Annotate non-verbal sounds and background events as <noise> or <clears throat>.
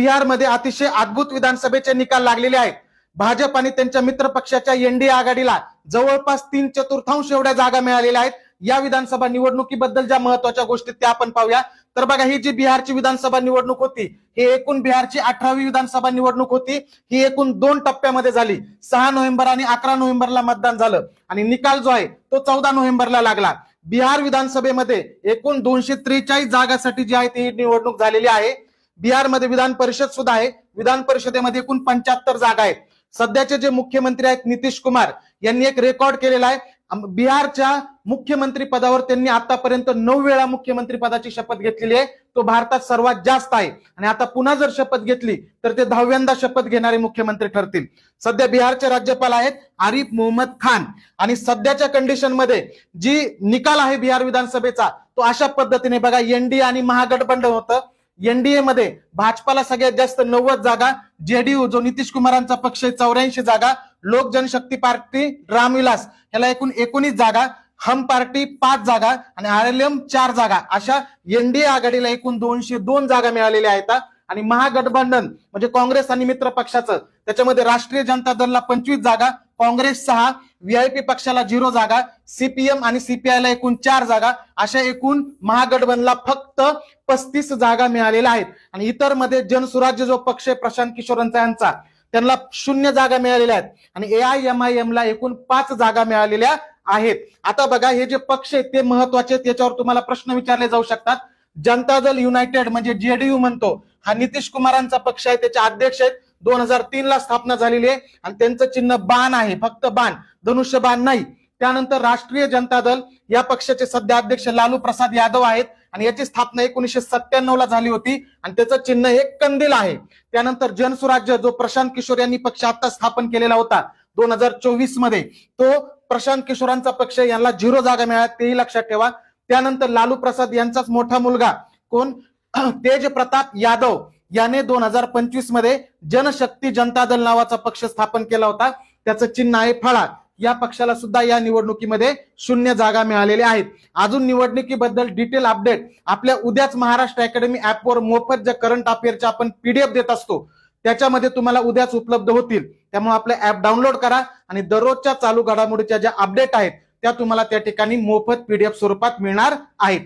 बिहारमध्ये अतिशय अद्भुत विधानसभेचे निकाल लागलेले आहेत. भाजप आणि त्यांच्या मित्र पक्षाच्या एनडीए आघाडीला जवळपास तीन चतुर्थांश एवढ्या जागा मिळालेल्या आहेत. या विधानसभा निवडणुकीबद्दल ज्या महत्त्वाच्या गोष्टी त्या आपण पाहूया. तर बघा ही जी बिहारची विधानसभा निवडणूक होती ही एकूण बिहारची अठरावी विधानसभा निवडणूक होती. ही एकूण दोन टप्प्यामध्ये झाली. सहा नोव्हेंबर आणि अकरा नोव्हेंबरला मतदान झालं आणि निकाल जो आहे तो चौदा नोव्हेंबरला लागला. बिहार विधानसभेमध्ये एकूण दोनशे त्रेचाळीस जागासाठी जी आहे ती निवडणूक झालेली आहे. बिहारमध्ये विधान परिषद सुद्धा आहे. विधान परिषदेमध्ये एकूण पंच्याहत्तर जागा आहेत. सध्याचे जे मुख्यमंत्री आहेत नितीश कुमार यांनी एक रेकॉर्ड केलेला आहे. बिहारच्या मुख्यमंत्री पदावर त्यांनी आतापर्यंत नऊ वेळा मुख्यमंत्री पदाची शपथ घेतलेली आहे. तो भारतात सर्वात जास्त आहे. आणि आता पुन्हा जर शपथ घेतली तर ते दहाव्यांदा शपथ घेणारे मुख्यमंत्री ठरतील. सध्या बिहारचे राज्यपाल आहेत आरिफ मोहम्मद खान. आणि सध्याच्या कंडिशनमध्ये जी निकाल आहे बिहार विधानसभेचा तो अशा पद्धतीने बघा एनडीए आणि महागठबंधन होतं. एनडीए मध्ये भाजपाला सगळ्यात जास्त नव्वद जागा जेडीयू जो नितीश कुमारांचा पक्ष आहे चौऱ्याऐंशी जागा लोक जनशक्ती पार्टी रामविलास याला एकूण एकोणीस जागा हम पार्टी पाच जागा आणि आर एल एम चार जागा. अशा एनडीए आघाडीला एकूण दोनशे दोन जागा मिळालेल्या आहेत आणि महागठबंधन म्हणजे काँग्रेस आणि मित्र पक्षाचं त्याच्यामध्ये राष्ट्रीय जनता दलला पंचवीस जागा काँग्रेस सहा व्हीआयपी पक्षाला झिरो जागा सीपीएम आणि सीपीआयला एकूण चार जागा. अशा एकूण महागठबंधनला फक्त पस्तीस जागा मिळालेल्या आहेत. आणि इतरमध्ये जनसुराज्य जो पक्ष आहे प्रशांत किशोरांचा यांचा त्यांना शून्य जागा मिळालेल्या आहेत. आणि A I M I M ला एकूण पाच जागा मिळालेल्या आहेत. आता बघा हे जे पक्ष आहेत ते महत्त्वाचे आहेत, त्याच्यावर तुम्हाला प्रश्न विचारले जाऊ शकतात. जनता दल युनायटेड म्हणजे जेडीयू म्हणतो हा नितीश कुमारांचा पक्ष आहे त्याचे अध्यक्ष आहेत. दोन हजार तीन ला स्थापना झालेली आहे आणि त्यांचं चिन्ह बाण आहे फक्त बाण धनुष्य बाण नाही. त्यानंतर राष्ट्रीय जनता दल या पक्षाचे सध्या अध्यक्ष लालू प्रसाद यादव आहेत आणि याची स्थापना एकोणीसशे सत्त्याण्णव ला झाली होती आणि त्याचं चिन्ह हे कंदील आहे. त्यानंतर जनसुराज्य जो प्रशांत किशोर यांनी पक्ष आता स्थापन केलेला होता दोन हजार चोवीसमध्ये तो प्रशांत किशोरांचा पक्ष यांना झिरो जागा मिळाल्या तेही लक्षात ठेवा. त्यानंतर लालू प्रसाद यांचाच मोठा मुलगा कोण? <clears throat> तेज प्रताप यादव. याने दोन हजार पंचवीसमध्ये जनशक्ती जनता दल नावाचा पक्ष स्थापन केला होता. त्याचं चिन्ह आहे फळा. या पक्षाला सुद्धा या निवडणुकीमध्ये शून्य जागा मिळालेल्या आहेत. अजून निवडणुकीबद्दल डिटेल अपडेट आपल्या उद्याच महाराष्ट्र अकॅडमी ऍपवर मोफत ज्या करंट अफेअरचे आपण पीडीएफ देत असतो त्याच्यामध्ये तुम्हाला उद्याच उपलब्ध होतील. त्यामुळे आपलं ऍप डाउनलोड करा आणि दररोजच्या चालू घडामोडीच्या ज्या अपडेट आहेत त्या तुम्हाला त्या ठिकाणी मोफत पीडीएफ स्वरूपात मिळणार आहेत.